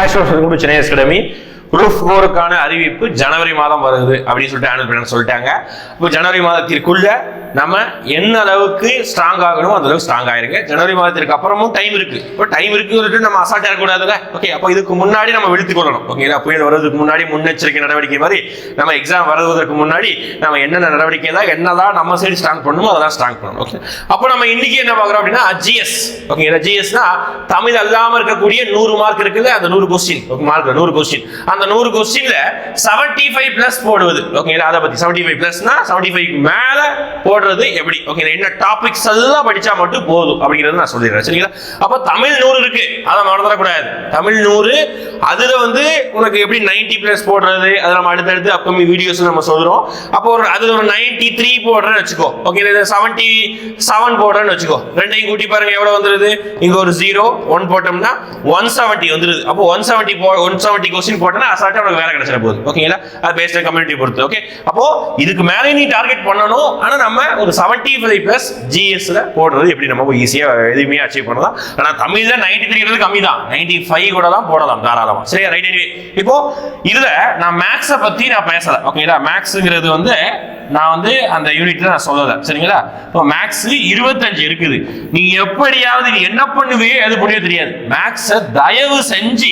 Hi students, welcome to Chennai Academy. Group ஃபோருக்கான அறிவிப்பு ஜனவரி மாதம் வருது அப்படின்னு சொல்லிட்டு ஆனுவல் பிளான் சொல்லிட்டாங்க. இப்போ ஜனவரி மாதத்திற்குள்ள நம்ம என்ன அளவுக்கு ஸ்ட்ராங் ஆகணும் அந்த அளவுக்கு ஸ்ட்ராங் ஆயிருங்க. ஜனவரி மாதத்திற்கு அப்புறமும் டைம் இருக்கு. இப்போ டைம் இருக்குன்னு நம்ம அசால்ட் இருக்கக்கூடாதுல்ல ஓகே அப்போ இதுக்கு முன்னாடி நம்ம விழுத்து கொள்ளணும். ஓகேங்களா புயல் வருவதற்கு முன்னாடி முன்னெச்சரிக்கை நடவடிக்கை மாதிரி நம்ம எக்ஸாம் வருவதற்கு முன்னாடி நம்ம என்னென்ன நடவடிக்கை தான் என்னதான் நம்ம சைடு ஸ்ட்ராங் பண்ணணுமோ அதெல்லாம் ஸ்ட்ராங் பண்ணணும். ஓகே அப்போ நம்ம இன்னைக்கு என்ன பார்க்குறோம் அப்படின்னா ஜிஎஸ் ஓகேங்களா ஜிஎஸ்னா தமிழ் அல்லாமல் இருக்கக்கூடிய நூறு மார்க் இருக்குது அந்த நூறு கொஸ்டின் மார்க் நூறு கொஸ்டின் அந்த அந்த நூறு கொஸ்டின்ல செவன்டி ஃபைவ் பிளஸ் போடுவது. ஓகேங்களா அதை பத்தி செவன்டி ஃபைவ் பிளஸ்னா செவன்டி ஃபைவ் மேல போடுறது எப்படி? ஓகே என்ன டாபிக்ஸ் எல்லாம் படிச்சா மட்டும் போதும் அப்படிங்கறது நான் சொல்லிடுறேன். சரிங்களா? அப்ப தமிழ் நூறு இருக்கு. அதை மறந்துடக்கூடாது. தமிழ் நூறு அதுல வந்து உனக்கு எப்படி 90 பிளஸ் போடுறது? அதை நம்ம அடுத்தடுத்து அப்கமிங் வீடியோஸ் நம்ம சொல்றோம். அப்போ ஒரு அதுல ஒரு 93 த்ரீ போடுறேன்னு வச்சுக்கோ. ஓகே செவன்டி செவன் போடுறேன்னு வச்சுக்கோ. ரெண்டையும் கூட்டி பாருங்க எவ்வளவு வந்துருது? இங்க ஒரு ஜீரோ ஒன் போட்டோம்னா ஒன் செவன்ட்டி வந்துருது. அப்போ ஒன் செவன்ட்டி போ ஒன் செவன்ட்டி கொஸ்டின் போட்டோம்னா அசால்ட்டாக உனக்கு வேலை கிடைச்சிட போகுது. ஓகேங்களா அது பேஸ்ட் கம்யூனிட்டி பொறுத்து. ஓகே அப்போ இதுக்கு மேலே நீ டார்கெட் பண்ணணும். ஆனால் நம்ம ஒரு செவன்ட்டி ஃபைவ் பிளஸ் ஜிஎஸ்ல போடுறது எப்படி? நம்ம ஈஸியாக எதுவுமே அச்சீவ் பண்ணலாம். ஆனால் தமிழில் நைன்டி த்ரீ கம்மி தான் நைன்டி ஃபைவ் கூட தான் போடலாம் தாராளமாக சரியா? ரைட் எனிவே இப்போ இதில் நான் மேக்ஸை பற்றி நான் பேசலை. ஓகேங்களா மேக்ஸுங்கிறது வந்து நான் வந்து அந்த யூனிட்ல நான் சொல்லலை. சரிங்களா? இப்போ மேக்ஸ் இருபத்தஞ்சு இருக்குது. நீ எப்படியாவது நீ என்ன பண்ணுவியோ எது பண்ணியோ தெரியாது. மேக்ஸை தயவு செஞ்சு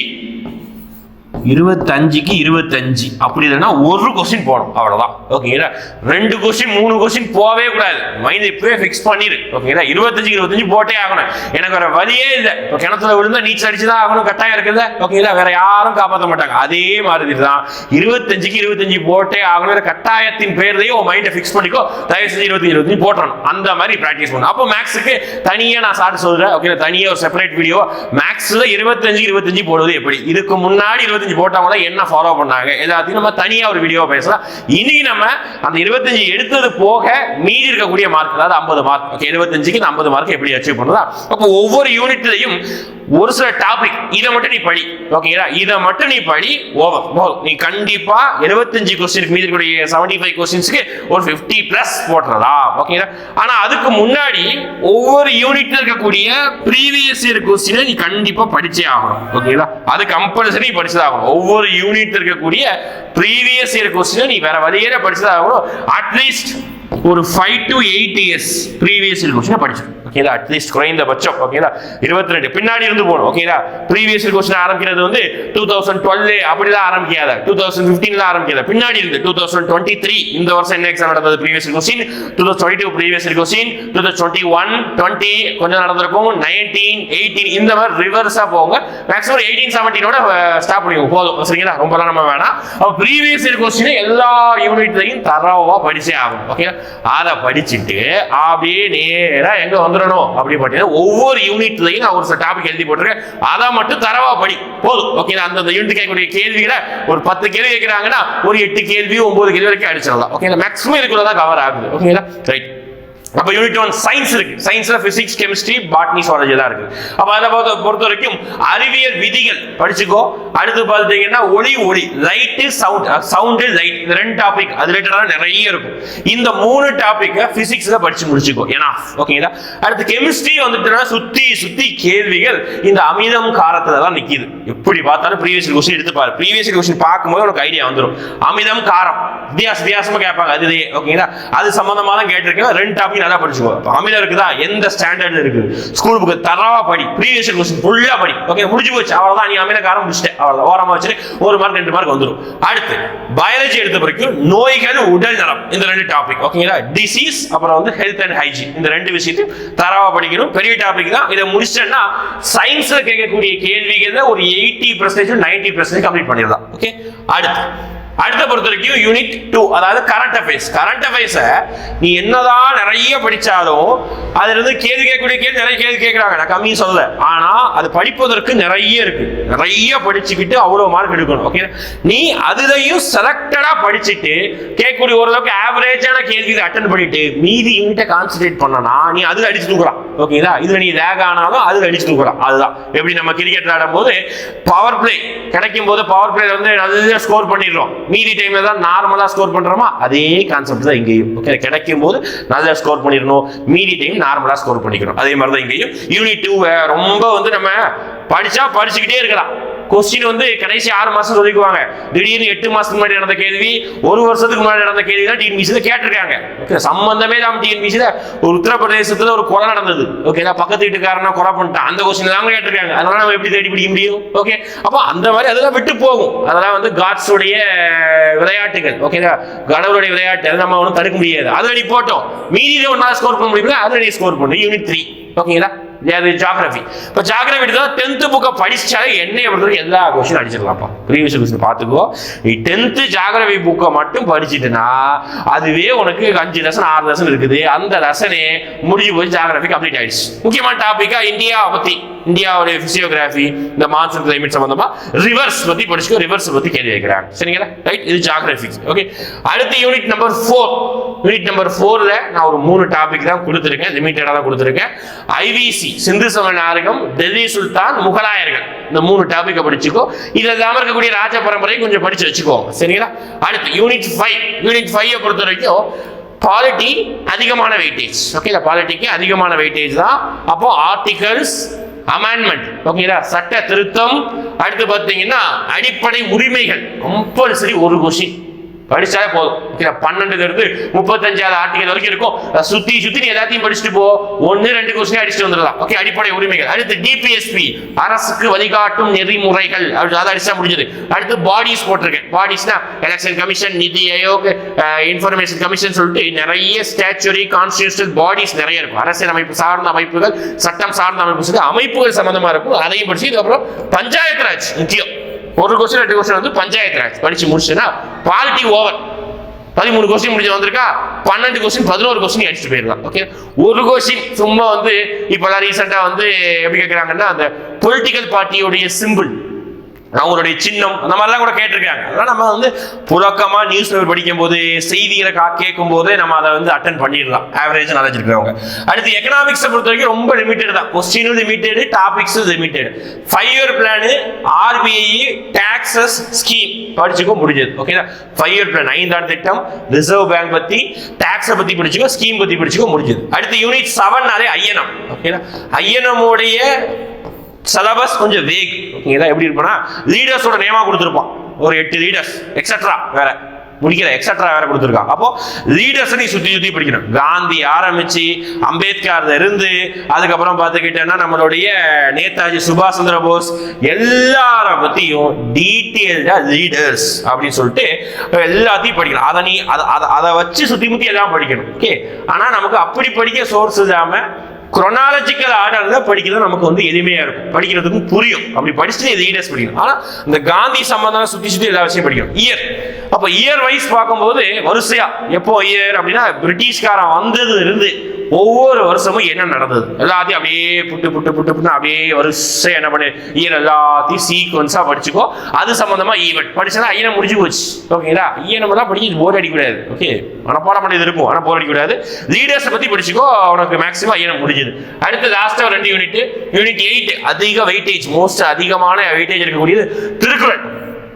இருபத்தஞ்சுக்கு இருபத்தஞ்சு. அப்படி இல்லைன்னா ஒரு கொஸ்டின் போகணும். அவ்வளோதான் ஓகேங்களா ரெண்டு கொஸ்டின் மூணு கொஸ்டின் போகவே கூடாது. மைண்ட் இப்பவே ஃபிக்ஸ் பண்ணிடு ஓகேங்களா இருபத்தஞ்சுக்கு இருபத்தஞ்சு போட்டே ஆகணும். எனக்கு வேற வழியே இல்லை. இப்போ கிணத்துல விழுந்தா நீச்சல் அடிச்சுதான் ஆகணும். கட்டாயம் இருக்குது ஓகேங்களா வேற யாரும் காப்பாற்ற மாட்டாங்க. அதே மாதிரி தான் இருபத்தஞ்சுக்கு இருபத்தஞ்சு போட்டே ஆகணும். கட்டாயத்தின் பேர்லயே உன் மைண்டை ஃபிக்ஸ் பண்ணிக்கோ. தயவு செஞ்சு இருபத்தஞ்சு இருபத்தஞ்சு போட்டுறணும். அந்த மாதிரி ப்ராக்டிஸ் பண்ணணும் அப்போ மேக்ஸுக்கு தனியாக நான் சார் சொல்கிறேன் ஓகே தனியாக ஒரு செப்பரேட் வீடியோ மேக்ஸில் இருபத்தஞ்சு இருபத்தஞ்சு போடுவது எப்படி? இதுக்கு முன்னாடி இருபத்தஞ்சு போட்டவங்க என்ன ஃபாலோ பண்ணாங்க? எல்லாத்தையும் நம்ம தனியாக ஒரு வீடியோ பேசலாம். இனி நம்ம அந்த இருபத்தஞ்சு எடுத்தது போக மீதி இருக்கக்கூடிய மார்க் அதாவது ஐம்பது மார்க் ஓகே இருபத்தஞ்சுக்கு இந்த ஐம்பது மார்க் எப்படி அச்சீவ் பண்ணுறதா அப்போ ஒவ்வொரு யூனிட்லையும் ஒரு சில டாபிக் இதை மட்டும் நீ படி. ஓகேங்களா இதை மட்டும் நீ படி ஓவர் போதும். நீ கண்டிப்பா எழுபத்தஞ்சு கொஸ்டினுக்கு மீதி இருக்கக்கூடிய செவன்டி ஃபைவ் கொஸ்டின்ஸ்க்கு ஒரு ஃபிஃப்டி பிளஸ் போட்டுறதா ஓகேங்களா ஆனா அதுக்கு முன்னாடி ஒவ்வொரு யூனிட்ல இருக்கக்கூடிய ப்ரீவியஸ் இயர் கொஸ்டினை நீ கண்டிப்பா படிச்சே ஆகணும். ஓகேங்களா அது கம்பல்சரி படிச்சதாகணும். ஒவ்வொரு யூனிட் இருக்கக்கூடிய ப்ரீவியஸ் இயர் கொஸ்டினை நீ வேற வழியே படிச்சதாகணும். அட்லீஸ்ட் ஒரு five to eight years previous year கொஸ்டினை படிச்சிடும் ஓகேங்களா அட்லீஸ்ட் குறைந்தபட்சம் ஓகேங்களா இருபத்தி ரெண்டு பின்னாடி இருந்து போகணும் ஓகேங்களா ப்ரீவியஸ் கொஸ்டின் ஆரம்பிக்கிறது வந்து டூ தௌசண்ட் டுவெல் அப்படிலாம் ஆரம்பிக்காத. Two thousand ஃபிஃப்டீன்ல ஆரம்பிக்காத. பின்னாடி இருந்து டூ தௌசண்ட் டுவெண்ட்டி த்ரீ இந்த வருஷம் என்ன எக்ஸாம் நடந்தது? Previous question two thousand twenty two previous question two thousand twenty one twenty கொஞ்சம் நடந்திருக்கும். நைன்டீன் எயிட்டீன் இந்த மாதிரி ரிவர்ஸா போங்க. மேக்ஸிமம் எயிட்டீன் செவன்டீனோட ஸ்டாப் பண்ணிக்கோங்க. போதும். சரிங்களா? ரொம்பலாம் நம்ம வேணாம். அப்போ ப்ரீவியஸ் இயர் கொஸ்டின் எல்லா யூனிட்லையும் தரவா படிச்சே ஆகும் ஓகே அதை படிச்சுட்டு அப்படியே நேரா எங்க வந்துடணும் அப்படி பார்த்தீங்கன்னா ஒவ்வொரு யூனிட்லையும் நான் ஒரு சில டாபிக் எழுதி போட்டிருக்கேன். அதை மட்டும் தரவா படி. போதும். ஓகே அந்தந்த யூனிட் கேட்கக்கூடிய கேள்விகளை ஒரு பத்து கேள்வி கேட்குறாங்கன்னா ஒரு எட்டு கேள்வி ஒன்பது கேள்வி வரைக்கும் அடிச்சிடலாம். ஓகேங்களா மேக்ஸிமம் இதுக்குள்ள தான் கவர் ஆகுது. ஓகேங்களா ரைட் அப்போ யூனிட் ஒன் சயின்ஸ் இருக்கு. சயின்ஸ்ல பிசிக்ஸ் கெமிஸ்ட்ரி பாட்னி சுவாலஜி தான் இருக்கு. அப்போ அதை பொறுத்த பொறுத்த வரைக்கும் அறிவியல் விதிகள் படிச்சுக்கோ. அடுத்து பார்த்தீங்கன்னா ஒளி ஒளி லைட்டு சவுண்ட் சவுண்டு லைட் இந்த ரெண்டு டாபிக் அது ரிலேட்டடாக நிறைய இருக்கும். இந்த மூணு டாப்பிக்கை பிசிக்ஸ்ல படிச்சு முடிச்சுக்கோ. ஏன்னா ஓகேங்களா அடுத்து கெமிஸ்ட்ரி வந்துட்டுனா சுத்தி சுத்தி கேள்விகள் இந்த அமிதம் காரத்தில் தான் நிற்கிது எப்படி பார்த்தாலும் ப்ரீவியஸ் கொஸ்டின் எடுத்து பாரு ப்ரீவியஸ் கொஸ்டின் பார்க்கும்போது உனக்கு ஐடியா வந்துடும் அமிதம் காரம். வித்தியாச வித்தியாசமா கேட்பாங்க. அது ஓகேங்களா அது சம்பந்தமா தான் கேட்டிருக்கேன். ரெண்டு டாபிக் நல்லா படிச்சுக்கோ. இப்ப அமிலம் இருக்குதா? எந்த ஸ்டாண்டர்ட்ல இருக்கு ஸ்கூல் புக்கு தரவா படி. ப்ரீவியஸ் கொஸ்டின் ஃபுல்லா படி. ஓகே முடிஞ்சு போச்சு. அவ்வளவுதான். நீ அமில காரம் முடிச்சிட்டேன் அவ்வளவுதான். ஓரமா வச்சுட்டு ஒரு மார்க் ரெண்டு மார்க் வந்துடும் அடுத்து பயாலஜி எடுத்த பிறகு நோய்கள் உடல் நலம். இந்த ரெண்டு டாபிக் ஓகேங்களா டிசீஸ் அப்புறம் வந்து ஹெல்த் அண்ட் ஹைஜீன் இந்த ரெண்டு விஷயத்தையும் தரவா படிக்கணும். பெரிய டாபிக் தான். இதை முடிச்சிட்டேன்னா சயின்ஸ்ல கேட்கக்கூடிய கேள்விகள் ஒரு eighty percentage ninety percentage complete பண்ணிடலாம். ஓகே அடுத்து அடுத்த பொறுத்த வரைக்கும் யூனிட் டூ அதாவது கரண்ட் அஃபேர்ஸ் கரண்ட் அஃபேர்ஸை நீ என்னதான் நிறைய படிச்சாலும் அதுல இருந்து கேள்வி கேட்கக்கூடிய கேள்வி நிறைய கேள்வி கேட்குறாங்க. நான் கம்மி சொல்லல. ஆனா அது படிப்பதற்கு நிறைய இருக்கு. நிறைய படிச்சுக்கிட்டு அவ்வளவு மார்க் எடுக்கணும். ஓகே நீ அதுலயும் செலக்டடா படிச்சுட்டு கேட்கக்கூடிய ஓரளவுக்கு ஆவரேஜான கேள்வி அட்டன் பண்ணிட்டு மீதி யூனிட்டை கான்சென்ட்ரேட் பண்ணனா நீ அதுல அடிச்சு தூக்குறான். ஓகேங்களா இதுல நீ லேக் ஆனாலும் அதுல அடிச்சு தூக்குறான். அதுதான். எப்படி நம்ம கிரிக்கெட் விளையாடும் போது பவர் பிளே கிடைக்கும் போது பவர் பிளே வந்து நல்லா ஸ்கோர் பண்ணிடுறோம். மீதி டைம்ல தான் நார்மலா ஸ்கோர் பண்றோமா அதே கான்செப்ட் தான் இங்கேயும். ஓகே கிடைக்கும் போது நல்லா ஸ்கோர் பண்ணிடணும். மீதி டைம் நார்மலா ஸ்கோர் பண்ணிக்கணும். அதே மாதிரி தான் இங்கேயும் யூனிட் டூ ரொம்ப வந்து நம்ம படிச்சா படிச்சுக்கிட்டே இருக்கலாம். கொஸ்டின் வந்து கடைசி ஆறு மாசம் சொல்லிக்குவாங்க. திடீர்னு எட்டு மாசத்துக்கு முன்னாடி நடந்த கேள்வி ஒரு வருஷத்துக்கு முன்னாடி நடந்த கேள்வி தான் டிஎன்பிசியில் கேட்டிருக்காங்க. ஓகே சம்பந்தமே தான் டிஎன்பிசியில் ஒரு உத்தரப்பிரதேசத்துல ஒரு கொலை நடந்தது. ஓகேங்களா பக்கத்து வீட்டுக்காரனா கொலை பண்ணிட்டான். அந்த கொஸ்டின் தான் கேட்டிருக்காங்க. அதனால நம்ம எப்படி தேடி பிடிக்க முடியும்? ஓகே அப்போ அந்த மாதிரி அதெல்லாம் விட்டு போகும். அதெல்லாம் வந்து காட்ஸுடைய விளையாட்டுகள். ஓகேங்களா கடவுளுடைய விளையாட்டு. அதை நம்ம ஒன்றும் தடுக்க முடியாது. அதில் நீ போட்டோம். மீதி ஒன்றா ஸ்கோர் பண்ண முடியுமா அதில் நீ ஸ்கோர் பண்ணு. யூனிட் த்ரீ ஓகேங்களா அது ஜாகிரபி இப்போ ஜாகிரபி தான் டென்த்து புக்கை படிச்சாலே என்னை பொறுத்தவரைக்கும் எல்லா கொஸ்டின் அடிச்சிடலாம்ப்பா ப்ரீவியஸ் கொஸ்டின் பார்த்துக்கோ. நீ டென்த்து ஜாகிரபி புக்கை மட்டும் படிச்சுட்டுனா அதுவே உனக்கு அஞ்சு லெசன் ஆறு லெசன் இருக்குது. அந்த லெசனே முடிஞ்சு போய் ஜாகிரபி கம்ப்ளீட் ஆயிடுச்சு. முக்கியமான டாப்பிக்காக இந்தியாவை பற்றி இந்தியாவுடைய பிசியோகிராஃபி இந்த மான்சூன் கிளைமேட் சம்பந்தமா ரிவர்ஸ் பத்தி படிச்சுக்கோ ரிவர்ஸ் பத்தி கேள்வி கேட்கிறாங்க. சரிங்களா? ரைட் இது ஜாகிரபி ஓகே அடுத்த unit number four unit number ஃபோர்ல நான் ஒரு மூணு டாபிக் தான் கொடுத்துருக்கேன். லிமிட்டடாக தான் கொடுத்துருக்கேன். ஐவிசி சிந்து சம நாயகம் டெல்லி சுல்தான் முகலாயர்கள். இந்த மூணு டாபிக்கை படிச்சுக்கோ. இதுல இல்லாம இருக்கக்கூடிய ராஜ பரம்பரையும் கொஞ்சம் படிச்சு வச்சுக்கோங்க சரிங்களா? அடுத்து யூனிட் ஃபைவ் யூனிட் ஃபைவ் பொறுத்த வரைக்கும் பாலிட்டி அதிகமான வெயிட்டேஜ் ஓகே இந்த பாலிட்டிக்கு அதிகமான வெயிட்டேஜ் தான். அப்போ ஆர்டிகல்ஸ் அமெண்ட்மெண்ட் ஓகேங்களா? சட்ட திருத்தம். அடுத்து பார்த்தீங்கன்னா அடிப்படை உரிமைகள். கம்பல்சரி ஒரு கொஷின் படிச்சாலே போதும். ஓகே இருந்து முப்பத்தஞ்சாவது ஆர்டிகல் வரைக்கும் இருக்கும். சுத்தி சுத்தி நீ எல்லாத்தையும் படிச்சுட்டு போ. ஒன்னு ரெண்டு கொஸ்டின் அடிச்சுட்டு வந்துடலாம். ஓகே அடிப்படை உரிமைகள். அடுத்து டிபிஎஸ்பி அரசுக்கு வழிகாட்டும் நெறிமுறைகள். அப்படி அதை அடிச்சா முடிஞ்சது. அடுத்து பாடிஸ் போட்டிருக்கேன். பாடிஸ்னா எலெக்ஷன் கமிஷன் நிதி ஆயோக் இன்ஃபர்மேஷன் கமிஷன் சொல்லிட்டு நிறைய ஸ்டாச்சுரி கான்ஸ்டியூஷனல் பாடிஸ் நிறைய இருக்கும். அரசியல் அமைப்பு சார்ந்த அமைப்புகள் சட்டம் சார்ந்த அமைப்பு அமைப்புகள் சம்பந்தமா இருக்கும். அதையும் படிச்சு இதுக்கப்புறம் பஞ்சாயத்து ராஜ் முக்கியம். ஒரு கொஸ்டின் ரெண்டு கொஸ்டின் வந்து பஞ்சாயத்து ராஜ் படிச்சு முடிச்சுன்னா பாலிட்டி ஓவர் பதிமூணு கொஸ்டின் முடிஞ்சு வந்திருக்கா பன்னெண்டு கொஸ்டின் பதினோரு கொஸ்டின் அடிச்சுட்டு போயிடலாம் ஓகே ஒரு கொஸ்டின் சும்மா வந்து இப்போதான் ரீசெண்டாக வந்து எப்படி கேட்குறாங்கன்னா அந்த பொலிட்டிக்கல் பார்ட்டியோடைய சிம்பிள் அவங்களுடைய சின்னம் அந்த மாதிரிலாம் கூட கேட்டிருக்காங்க. அதெல்லாம் நம்ம வந்து புழக்கமாக நியூஸ் பேப்பர் படிக்கும் போது செய்திகளை கா கேட்கும் போதே நம்ம அதை வந்து அட்டன் பண்ணிடலாம். ஆவரேஜ் நாலேஜ் இருக்கிறவங்க. அடுத்து எக்கனாமிக்ஸை பொறுத்த வரைக்கும் ரொம்ப லிமிட்டட் தான். கொஸ்டினும் limited டாபிக்ஸும் limited five year plan RBI taxes scheme படிச்சுக்கோ முடிஞ்சது. ஓகேங்களா ஃபைவ் இயர் பிளான் ஐந்தாண்டு திட்டம் ரிசர்வ் பேங்க் பற்றி டாக்ஸை பற்றி படிச்சுக்கோ ஸ்கீம் பற்றி படிச்சுக்கோ முடிஞ்சது. அடுத்து யூனிட் செவன்னாலே ஐஎன்எம் ஓகேங்களா ஐஎன்எம்முடைய சிலபஸ் கொஞ்சம் வேக் ஓகேங்களா எப்படி இருப்பேன்னா லீடர்ஸோட நேமா கொடுத்துருப்பான். ஒரு எட்டு லீடர்ஸ் எக்ஸட்ரா வேற. முடிக்கல எக்ஸட்ரா வேற கொடுத்துருக்கான். அப்போ லீடர்ஸ் நீ சுத்தி சுத்தி படிக்கணும். காந்தி ஆரம்பிச்சு அம்பேத்கர் இருந்து அதுக்கப்புறம் பார்த்துக்கிட்டேன்னா நம்மளுடைய நேதாஜி சுபாஷ் சந்திர போஸ் எல்லார பத்தியும் டீட்டெயில்டா லீடர்ஸ் அப்படின்னு சொல்லிட்டு எல்லாத்தையும் படிக்கணும். அதை நீ அதை அதை- அதை வச்சு சுத்தி முத்தி எல்லாம் படிக்கணும். ஓகே ஆனா நமக்கு அப்படி படிக்க சோர்ஸ் இல்லாம குரோனாலஜிக்கல் ஆர்டர்ல படிக்கிறது நமக்கு வந்து எளிமையா இருக்கும். படிக்கிறதுக்கும் புரியும். அப்படி படிச்சுட்டு இது லீடர்ஸ் படிக்கணும் ஆனா இந்த காந்தி சம்பந்தம் சுத்தி சுத்தி எல்லா விஷயம் படிக்கணும். இயர் அப்ப இயர் வைஸ் பார்க்கும்போது வரிசையா. எப்போ இயர் அப்படின்னா பிரிட்டிஷ்காரன் வந்ததுல இருந்து ஒவ்வொரு வருஷமும் என்ன நடந்தது? எல்லாத்தையும் அப்படியே புட்டு புட்டு புட்டு புட்டு அப்படியே வருஷம் என்ன பண்ணு இயர் எல்லாத்தையும் சீக்வன்ஸாக படிச்சுக்கோ. அது சம்மந்தமாக ஈவெண்ட் படிச்சதா ஐயனை முடிஞ்சு போச்சு. ஓகேங்களா ஐயனம் தான் படிக்க போர் அடிக்கூடாது ஓகே மனப்பாடம் பண்ணி இருக்கும். ஆனால் போர் அடிக்கூடாது லீடர்ஸை பற்றி படிச்சுக்கோ உனக்கு மேக்ஸிமம் ஐயனம் முடிஞ்சது. அடுத்து லாஸ்ட்டாக ரெண்டு யூனிட் யூனிட் எயிட் அதிக வெயிட்டேஜ் மோஸ்ட் அதிகமான வெயிட்டேஜ் இருக்கக்கூடியது திருக்குறள்.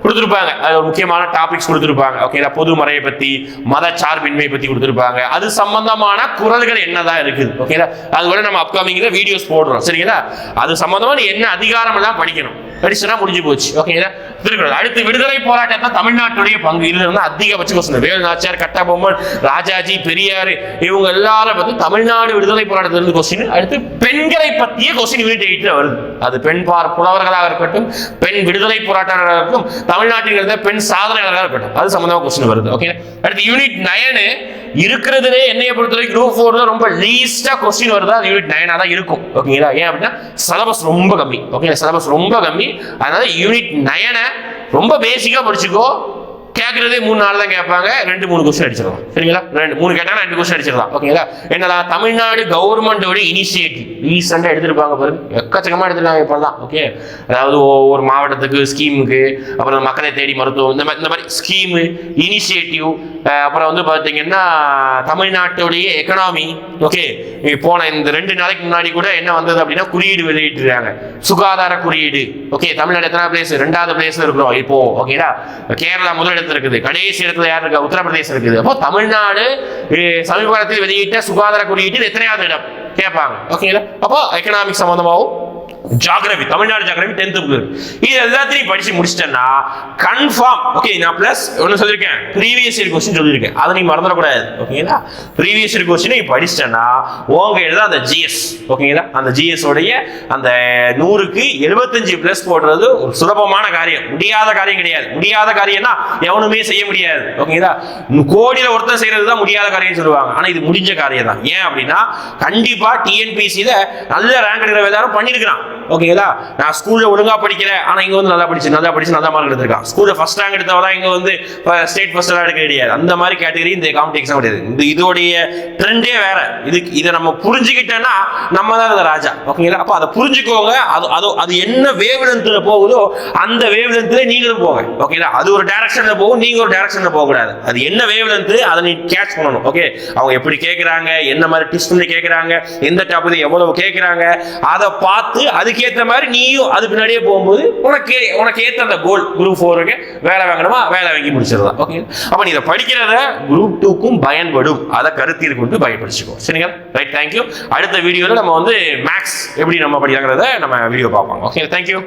கொடுத்துருப்பாங்க. அது ஒரு முக்கியமான டாபிக்ஸ் கொடுத்துருப்பாங்க. ஓகேங்களா பொதுமறையை பற்றி மத சார்பின்மை பற்றி கொடுத்துருப்பாங்க. அது சம்பந்தமான குரல்கள் என்னதான் இருக்குது? ஓகேங்களா அது கூட நம்ம அப்கமிங்கில் வீடியோஸ் போடுறோம். சரிங்களா? அது சம்மந்தமான என்ன அதிகாரம் எல்லாம் படிக்கணும்? படிச்சுனா முடிஞ்சு போச்சு. ஓகேங்களா திருக்குறள். அடுத்து விடுதலை போராட்டம் தான் தமிழ்நாட்டுடைய பங்கு. இதுல வந்து அதிகபட்ச கொஸ்டின் வேலு நாச்சியார் கட்டபொம்மன் ராஜாஜி பெரியார் இவங்க எல்லாரும் பார்த்து தமிழ்நாடு விடுதலை போராட்டத்திலிருந்து கொஸ்டின் அடுத்து பெண்களை பத்திய கொஸ்டின் யூனிட் எயிட்ல வருது. அது பெண் பார் புலவர்களாக இருக்கட்டும் பெண் விடுதலை போராட்டங்களாக இருக்கட்டும் தமிழ்நாட்டில் இருந்த பெண் சாதனையாளராக இருக்கட்டும். அது சம்பந்தமாக கொஸ்டின் வருது. ஓகே அடுத்து யூனிட் நயனு இருக்கிறதுலே என்னைய பொறுத்த வரைக்கும் குரூப் தான் ரொம்ப லீஸ்டா கொஸ்டின் வருதா? அது யூனிட் நைனா தான் இருக்கும். ஓகேங்களா ஏன் அப்படின்னா சிலபஸ் ரொம்ப கம்மி. ஓகே சிலபஸ் ரொம்ப கம்மி. அதனால யூனிட் நயனை ரொம்ப பேசிக்காக படிச்சுக்கோ. கேட்கறதே மூணு நாள் தான் கேட்பாங்க. ரெண்டு மூணு கொஸ்டின் அடிச்சிடலாம் சரிங்களா? ரெண்டு மூணு கேட்டால் ரெண்டு கொஸ்டின் அடிச்சிடலாம். ஓகேங்களா? என்னடா தமிழ்நாடு கவர்மெண்டோட இனிஷியேட்டிவ் ரீசெண்டாக எடுத்திருப்பாங்க பாருங்க. எக்கச்சக்கமாக எடுத்துருக்காங்க இப்போதான் ஓகே? அதாவது ஒவ்வொரு மாவட்டத்துக்கு ஸ்கீமுக்கு அப்புறம் மக்களை தேடி மருத்துவம் இந்த மாதிரி இந்த மாதிரி ஸ்கீமு இனிஷியேட்டிவ் அப்புறம் வந்து பார்த்தீங்கன்னா தமிழ்நாட்டுடைய எக்கனாமி ஓகே? போன இந்த ரெண்டு நாளைக்கு முன்னாடி கூட என்ன வந்தது அப்படின்னா குறியீடு வெளியிட்டுருக்காங்க. சுகாதார குறியீடு. ஓகே? தமிழ்நாடு எத்தனை பிளேஸ் ரெண்டாவது பிளேஸ்ல இருக்கிறோம். இப்போ ஓகேடா கேரளா முதல் இடத்துல இருக்குது கடைசி இடத்துல யார் இருக்கா? உத்தரப்பிரதேசம் இருக்குது. அப்போ தமிழ்நாடு சமீபத்தில் வெளியிட்ட சுகாதார குறியீட்டில் எத்தனையாவது இடம்? கேட்பாங்க. ஓகேங்களா? அப்போ எக்கனாமிக் சம்பந்தமாகவும் geography Tamil Nadu geography tenth book இது எல்லாத்தையும் படிச்சு முடிச்சிட்டேன்னா கன்ஃபார்ம் ஓகே நான் பிளஸ் ஒன்று சொல்லியிருக்கேன் ப்ரீவியஸ் இயர் கொஸ்டின் சொல்லியிருக்கேன் அதை நீ மறந்துடக்கூடாது ஓகேங்களா ப்ரீவியஸ் இயர் கொஸ்டின் நீ படிச்சிட்டேன்னா உங்க எழுத அந்த ஜிஎஸ் ஓகேங்களா அந்த ஜிஎஸ் உடைய அந்த நூறுக்கு எழுபத்தஞ்சு பிளஸ் போடுறது ஒரு சுலபமான காரியம். முடியாத காரியம் கிடையாது. முடியாத காரியம்னா எவனுமே செய்ய முடியாது ஓகேங்களா கோடியில ஒருத்தன் செய்யறது தான் முடியாத காரியம் சொல்லுவாங்க. ஆனா இது முடிஞ்ச காரியம் தான் ஏன் அப்படின்னா கண்டிப்பா டிஎன்பிசியில நல்ல ரேங்க் எடுக்கிற எல்லாரும் பண்ணிருக்கிறான். ஓகேங்களா நான் ஸ்கூல்ல ஒழுங்கா படிக்கிறேன் ஆனா இங்க வந்து நல்லா படிச்சு நல்லா படிச்சு நல்லா மார்க் எடுத்திருக்கான். ஸ்கூல்ல ஃபர்ஸ்ட் ரேங்க் எடுத்தவதான் இங்க வந்து ஸ்டேட் ஃபர்ஸ்ட் எல்லாம் எடுக்க கிடையாது அந்த மாதிரி கேட்டகரி இந்த காம்படிஷன் கிடையாது. இந்த இதோடைய ட்ரெண்டே வேற. இதுக்கு இதை நம்ம புரிஞ்சுக்கிட்டேன்னா நம்ம தான் இந்த ராஜா. ஓகேங்களா அப்ப அதை புரிஞ்சுக்கோங்க. அது அது அது என்ன வேவ் லென்த்ல போகுதோ அந்த வேவ் லென்த்ல நீங்களும் போங்க. ஓகேங்களா அது ஒரு டைரக்ஷன்ல போகும் நீங்க ஒரு டைரக்ஷன்ல போக கூடாது அது என்ன வேவ் லென்த் அதை நீ கேட்ச் பண்ணணும். ஓகே அவங்க எப்படி கேட்கறாங்க என்ன மாதிரி டிஸ்ட் பண்ணி கேட்கறாங்க எந்த டாபிக் எவ்வளவு கேட்கறாங்க அதை பார்த்து அது அதுக்கேற்ற மாதிரி நீயும் அது பின்னாடியே போகும்போது உனக்கு உனக்கு ஏற்ற அந்த கோல் குரூப் ஃபோருக்கு வேலை வாங்கணுமா? வேலை வாங்கி முடிச்சிடலாம். ஓகே அப்போ நீ இதை படிக்கிறத குரூப் டூக்கும் பயன்படும். அதை கருத்தில் கொண்டு பயன்படுத்திக்கோ. சரிங்களா ரைட் தேங்க்யூ அடுத்த வீடியோவில் நம்ம வந்து மேக்ஸ் எப்படி நம்ம படிக்கிறாங்கிறத நம்ம வீடியோ பார்ப்போம். Okay thank you